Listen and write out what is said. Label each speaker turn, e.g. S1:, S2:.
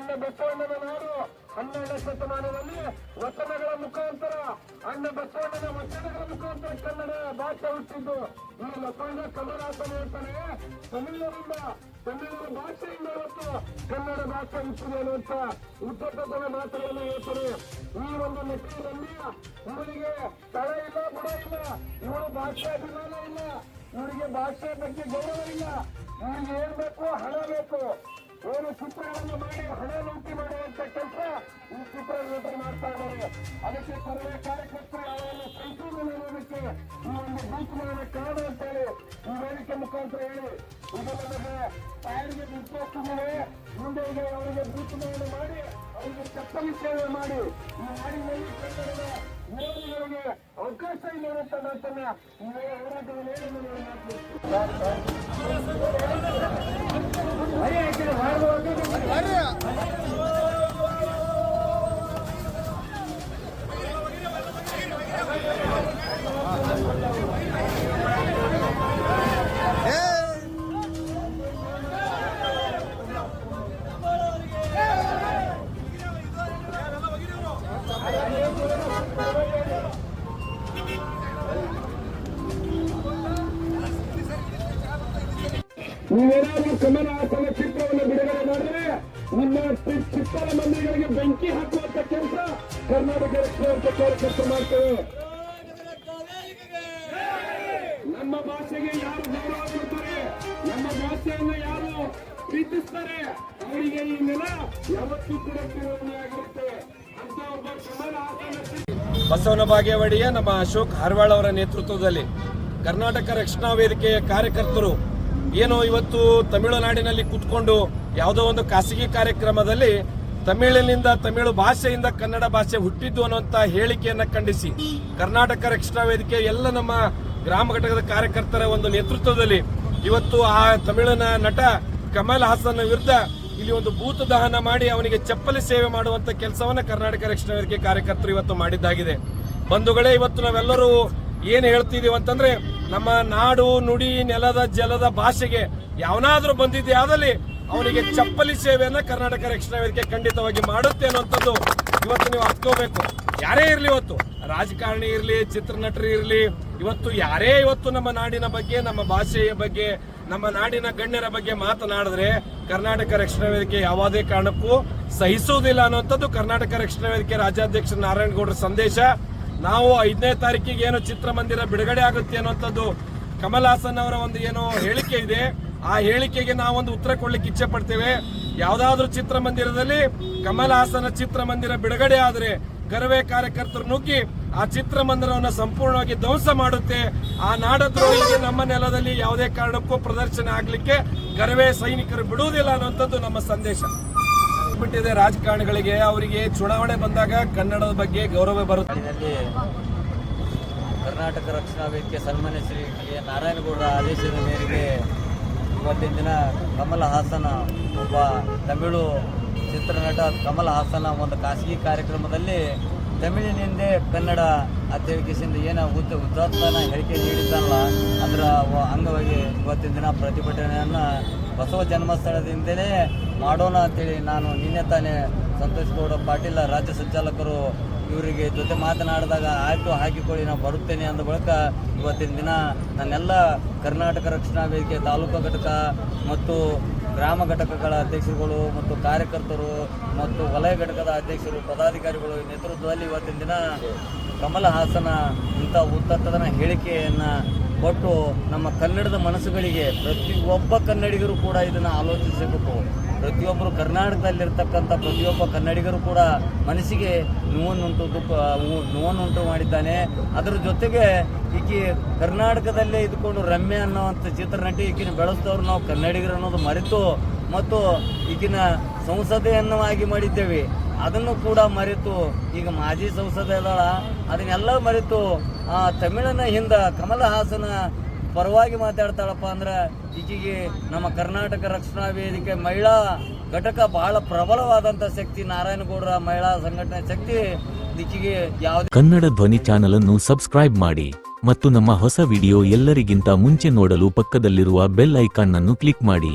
S1: ಅಣ್ಣ ಬಸವಣ್ಣನ ನಾಡು, ಹನ್ನೆರಡನೇ ಶತಮಾನದಲ್ಲಿ ವಚನಗಳ ಮುಖಾಂತರ, ಅಣ್ಣ ಬಸವಣ್ಣನ ವಚನಗಳ ಮುಖಾಂತರ ಕನ್ನಡ ಭಾಷೆ ಹುಟ್ಟಿದ್ದು. ಈ ಲೋಕಾಂಗ ಕಮಲಾಸನ ಹೇಳ್ತಾನೆ ತಮಿಳರಿಂದ ತಮಿಳಿನ ಭಾಷೆಯಿಂದ ಇವತ್ತು ಕನ್ನಡ ಭಾಷೆ ಹುಟ್ಟಿದೆ ಅನ್ನುವಂತ ಉದ್ದದ ಮಾತುಗಳನ್ನು ಹೇಳ್ತಾರೆ ಈ ಒಂದು ನಿಟ್ಟಿನಲ್ಲಿ ಇವರಿಗೆ ತಳ ಇಲ್ಲ ಬುಡ ಇಲ್ಲ, ಇವರು ಭಾಷೆ ಅಭಿಮಾನ ಇಲ್ಲ, ಇವರಿಗೆ ಭಾಷೆ ಬಗ್ಗೆ ಗೌರವ ಇಲ್ಲ. ಇವರಿಗೆ ಏನ್ ಬೇಕು ಹಣ ಬೇಕು. ಏನು ಚಿತ್ರಗಳನ್ನು ಮಾಡಿ ಹಣ ಲೂಟಿ ಮಾಡುವಂತ ಕೆಲಸ ಈ ಚಿತ್ರರಂಗದಲ್ಲಿ ಮಾಡ್ತಾ ಇದ್ದಾರೆ. ಅದಕ್ಕೆ ಸರ್ವೇ ಕಾರ್ಯಕರ್ತರು ಅವನ್ನು ಸಂಶೋಧನೆ ಮಾಡೋದಕ್ಕೆ ಈ ಒಂದು ಬೂತ್ಮಾನ ಕಾರಣ ಅಂತೇಳಿ ಈ ವೇದಿಕೆ ಮುಖಾಂತರ ಹೇಳಿ. ಇದು ನಮಗೆ ತಾಯಿಗೆ ನಿರ್ದೇಶಿಸಿದೆ ಮುಂದೆ ಈಗ ಅವರಿಗೆ ಬೂತ್ಮಾನ ಮಾಡಿ, ಅವರಿಗೆ ಚಪ್ಪಲಿ ಸೇವೆ ಮಾಡಿ, ಈ ನಾಡಿನಲ್ಲಿ ಕನ್ನಡದ ವಿರೋಧಿಗಳಿಗೆ ಅವಕಾಶ ಇಲ್ಲ ಅನ್ನೋ ಮಾತನ್ನ ಈ ಹೋರಾಟದಲ್ಲಿ ನೀವೇನಾದ್ರೂ ಕಮಲ ಹಾಸನ ಚಿತ್ರವನ್ನು ಬಿಡುಗಡೆ ಮಾಡಿದ್ರೆ ನಿಮ್ಮ ಚಿತ್ರ ಮಂದಿಗಳಿಗೆ ಬೆಂಕಿ ಹಾಕುವಂತ ಕೆಲಸ ಕರ್ನಾಟಕ ಕಾರ್ಯಕರ್ತರು ಮಾಡ್ತೇವೆ. ನಮ್ಮ ಭಾಷೆಗೆ ಯಾರು ಗೌರವ ಕೊಡ್ತಾರೆ? ನಮ್ಮ ಭಾಷೆಯನ್ನು ಯಾರು ಪ್ರೀತಿಸ್ತಾರೆ? ಅವರಿಗೆ ಈ ನೆಲ ಯಾವತ್ತೂ ಕೂಡ ಆಗಿರುತ್ತೆ. ಒಬ್ಬ
S2: ಬಸವನ ಬಾಗೇವಾಡಿಯ ನಮ್ಮ ಅಶೋಕ್ ಹರ್ವಾಳ್ ಅವರ ನೇತೃತ್ವದಲ್ಲಿ ಕರ್ನಾಟಕ ರಕ್ಷಣಾ ವೇದಿಕೆಯ ಕಾರ್ಯಕರ್ತರು ಏನು ಇವತ್ತು ತಮಿಳುನಾಡಿನಲ್ಲಿ ಕೂತ್ಕೊಂಡು ಯಾವುದೋ ಒಂದು ಖಾಸಗಿ ಕಾರ್ಯಕ್ರಮದಲ್ಲಿ ತಮಿಳಿನಿಂದ ತಮಿಳು ಭಾಷೆಯಿಂದ ಕನ್ನಡ ಭಾಷೆ ಹುಟ್ಟಿದ್ದು ಅನ್ನುವಂತ ಹೇಳಿಕೆಯನ್ನು ಖಂಡಿಸಿ. ಕರ್ನಾಟಕ ರಕ್ಷಣಾ ವೇದಿಕೆ ಎಲ್ಲ ನಮ್ಮ ಗ್ರಾಮ ಘಟಕದ ಕಾರ್ಯಕರ್ತರ ಒಂದು ನೇತೃತ್ವದಲ್ಲಿ ಇವತ್ತು ಆ ತಮಿಳಿನ ನಟ ಕಮಲ್ ಹಾಸನ್ ವಿರುದ್ಧ ಇಲ್ಲಿ ಒಂದು ಭೂತ ದಹನ ಮಾಡಿ ಅವನಿಗೆ ಚಪ್ಪಲಿ ಸೇವೆ ಮಾಡುವಂತ ಕೆಲಸವನ್ನ ಕರ್ನಾಟಕ ರಕ್ಷಣಾ ವೇದಿಕೆ ಕಾರ್ಯಕರ್ತರು ಇವತ್ತು ಮಾಡಿದ್ದಾಗಿದೆ. ಬಂಧುಗಳೇ, ಇವತ್ತು ನಾವೆಲ್ಲರೂ ಏನ್ ಹೇಳ್ತಿದೀವಿ ಅಂತಂದ್ರೆ, ನಮ್ಮ ನಾಡು, ನುಡಿ, ನೆಲದ, ಜಲದ ಭಾಷೆಗೆ ಯಾವನಾದ್ರೂ ಬಂದಿದ್ದೆ ಆದಲ್ಲಿ ಅವನಿಗೆ ಚಪ್ಪಲಿ ಸೇವೆಯನ್ನ ಕರ್ನಾಟಕ ರಕ್ಷಣಾ ವೇದಿಕೆ ಖಂಡಿತವಾಗಿ ಮಾಡುತ್ತೆ ಅನ್ನುವಂಥದ್ದು ಇವತ್ತು ನೀವು ಅರ್ಥಕೋಬೇಕು ಯಾರೇ ಇರಲಿ ಇವತ್ತು, ರಾಜಕಾರಣಿ ಇರಲಿ, ಚಿತ್ರನಟರು ಇರಲಿ, ಇವತ್ತು ಯಾರೇ ಇವತ್ತು ನಮ್ಮ ನಾಡಿನ ಬಗ್ಗೆ, ನಮ್ಮ ಭಾಷೆಯ ಬಗ್ಗೆ, ನಮ್ಮ ನಾಡಿನ ಗಣ್ಯರ ಬಗ್ಗೆ ಮಾತನಾಡಿದ್ರೆ ಕರ್ನಾಟಕ ರಕ್ಷಣಾ ವೇದಿಕೆ ಯಾವುದೇ ಕಾರಣಕ್ಕೂ ಸಹಿಸುವುದಿಲ್ಲ ಅನ್ನುವಂಥದ್ದು ಕರ್ನಾಟಕ ರಕ್ಷಣಾ ವೇದಿಕೆ ರಾಜ್ಯಾಧ್ಯಕ್ಷ ನಾರಾಯಣಗೌಡರ ಸಂದೇಶ. ನಾವು ಐದನೇ ತಾರೀಕಿಗೆ ಏನು ಚಿತ್ರಮಂದಿರ ಬಿಡುಗಡೆ ಆಗುತ್ತೆ ಅನ್ನುವಂಥದ್ದು ಕಮಲ್ ಹಾಸನ್ ಅವರ ಒಂದು ಏನು ಹೇಳಿಕೆ ಇದೆ. ಆ ಹೇಳಿಕೆಗೆ ನಾವೊಂದು ಉತ್ತರ ಕೊಡ್ಲಿಕ್ಕೆ ಇಚ್ಛೆ ಪಡ್ತೇವೆ. ಯಾವ್ದಾದ್ರು ಚಿತ್ರಮಂದಿರದಲ್ಲಿ ಕಮಲ್ ಹಾಸನ ಚಿತ್ರಮಂದಿರ ಬಿಡುಗಡೆ ಆದರೆ ಗರವೆ ಕಾರ್ಯಕರ್ತರು ನುಗ್ಗಿ ಆ ಚಿತ್ರಮಂದಿರವನ್ನು ಸಂಪೂರ್ಣವಾಗಿ ಧ್ವಂಸ ಮಾಡುತ್ತೆ. ಆ ನಾಡದ್ರೋಹಿಗೆ ನಮ್ಮ ನೆಲದಲ್ಲಿ ಯಾವುದೇ ಕಾರಣಕ್ಕೂ ಪ್ರದರ್ಶನ ಆಗ್ಲಿಕ್ಕೆ ಗರವೆ ಸೈನಿಕರು ಬಿಡುವುದಿಲ್ಲ ಅನ್ನುವಂಥದ್ದು ನಮ್ಮ ಸಂದೇಶ. ಬಿಟ್ಟಿದೆ ರಾಜಕಾರಣಿಗಳಿಗೆ, ಅವರಿಗೆ ಚುನಾವಣೆ ಬಂದಾಗ ಕನ್ನಡದ ಬಗ್ಗೆ ಗೌರವ ಬರುತ್ತೆ
S3: ಕರ್ನಾಟಕ ರಕ್ಷಣಾ ವೇದಿಕೆ ಸನ್ಮಾನ್ಯ ಶ್ರೀ. ನಾರಾಯಣಗೌಡರ ಆದೇಶದ ಮೇರೆಗೆ ಇವತ್ತಿನ ದಿನ ಕಮಲ್ ಹಾಸನ ಒಬ್ಬ ತಮಿಳು ಚಿತ್ರನಟ ಕಮಲ್ ಹಾಸನ ಒಂದು ಖಾಸಗಿ ಕಾರ್ಯಕ್ರಮದಲ್ಲಿ ತಮಿಳಿನಿಂದ ಕನ್ನಡ ಅಂತ ಏನೋ ಉದ್ದ ಉದ್ದಾತ್ತನ ಹೇಳಿಕೆ ನೀಡಿದ್ದಲ್ಲ ಅದರ ಅಂಗವಾಗಿ ಇವತ್ತಿನ ದಿನ ಪ್ರತಿಭಟನೆಯನ್ನು ಬಸವ ಜನ್ಮಸ್ಥಳದಿಂದಲೇ ಮಾಡೋಣ ಅಂತೇಳಿ ನಾನು ನಿನ್ನೆ ತಾನೇ ಸಂತೋಷ್ ಗೌಡ ಪಾಟೀಲ ರಾಜ್ಯ ಸಂಚಾಲಕರು ಇವರಿಗೆ ಜೊತೆ ಮಾತನಾಡಿದಾಗ, ಆಯ್ತು, ಹಾಕಿಕೊಳ್ಳಿ ನಾವು ಬರುತ್ತೇನೆ ಅಂದ ಬಳಿಕ ಇವತ್ತಿನ ದಿನ ನನ್ನೆಲ್ಲ ಕರ್ನಾಟಕ ರಕ್ಷಣಾ ವೇದಿಕೆ ತಾಲೂಕು ಘಟಕ ಮತ್ತು ಗ್ರಾಮ ಘಟಕಗಳ ಅಧ್ಯಕ್ಷರುಗಳು ಮತ್ತು ಕಾರ್ಯಕರ್ತರು ಮತ್ತು ವಲಯ ಘಟಕದ ಅಧ್ಯಕ್ಷರು, ಪದಾಧಿಕಾರಿಗಳು ನೇತೃತ್ವದಲ್ಲಿ ಇವತ್ತಿನ ದಿನ ಕಮಲ ಹಾಸನ ಇಂಥ ಉತ್ತತ್ತದನ ಹೇಳಿಕೆಯನ್ನು ಕೊಟ್ಟು ನಮ್ಮ ಕನ್ನಡದ ಮನಸ್ಸುಗಳಿಗೆ ಪ್ರತಿಯೊಬ್ಬ ಕನ್ನಡಿಗರು ಕೂಡ ಇದನ್ನು ಆಲೋಚಿಸಬೇಕು. ಪ್ರತಿಯೊಬ್ಬರು ಕರ್ನಾಟಕದಲ್ಲಿರ್ತಕ್ಕಂಥ ಪ್ರತಿಯೊಬ್ಬ ಕನ್ನಡಿಗರು ಕೂಡ ಮನಸ್ಸಿಗೆ ನೋವನ್ನುಂಟು ದುಃಖ ನೋವನ್ನುಂಟು ಮಾಡಿದ್ದಾನೆ. ಅದರ ಜೊತೆಗೆ ಈಕೆ ಕರ್ನಾಟಕದಲ್ಲೇ ಇದ್ಕೊಂಡು ರಮ್ಯ ಅನ್ನೋವಂಥ ಚಿತ್ರನಟಿ ಈಕಿನ ಬೆಳೆಸಿದವ್ರು ನಾವು ಕನ್ನಡಿಗರು ಅನ್ನೋದು ಮರೆತು ಮತ್ತು ಈಗಿನ ಸಂಸದೆಯನ್ನವಾಗಿ ಮಾಡಿದ್ದೇವೆ. ಅದನ್ನು ಕೂಡ ಮರೆತು, ಈಗ ಮಾಜಿ ಸಂಸದ ಅದನ್ನೆಲ್ಲ ಮರೆತು, ಆ ತಮಿಳನ ಹಿಂದ ಕಮಲ ಹಾಸನ ಪರವಾಗಿ ಮಾತಾಡ್ತಾಳಪ್ಪ ಅಂದ್ರೆ ಈಕೆಗೆ ನಮ್ಮ ಕರ್ನಾಟಕ ರಕ್ಷಣಾ ವೇದಿಕೆ ಮಹಿಳಾ ಘಟಕ ಬಹಳ ಪ್ರಬಲವಾದಂಥ ಶಕ್ತಿ, ನಾರಾಯಣಗೌಡರ ಮಹಿಳಾ ಸಂಘಟನೆ ಶಕ್ತಿ. ಈಕೆಗೆ ಯಾವುದೇ
S4: ಕನ್ನಡ ಧ್ವನಿ ಚಾನೆಲ್ ಅನ್ನು ಸಬ್ಸ್ಕ್ರೈಬ್ ಮಾಡಿ ಮತ್ತು ನಮ್ಮ ಹೊಸ ವಿಡಿಯೋ ಎಲ್ಲರಿಗಿಂತ ಮುಂಚೆ ನೋಡಲು ಪಕ್ಕದಲ್ಲಿರುವ ಬೆಲ್ ಐಕಾನ್ ಅನ್ನು ಕ್ಲಿಕ್ ಮಾಡಿ.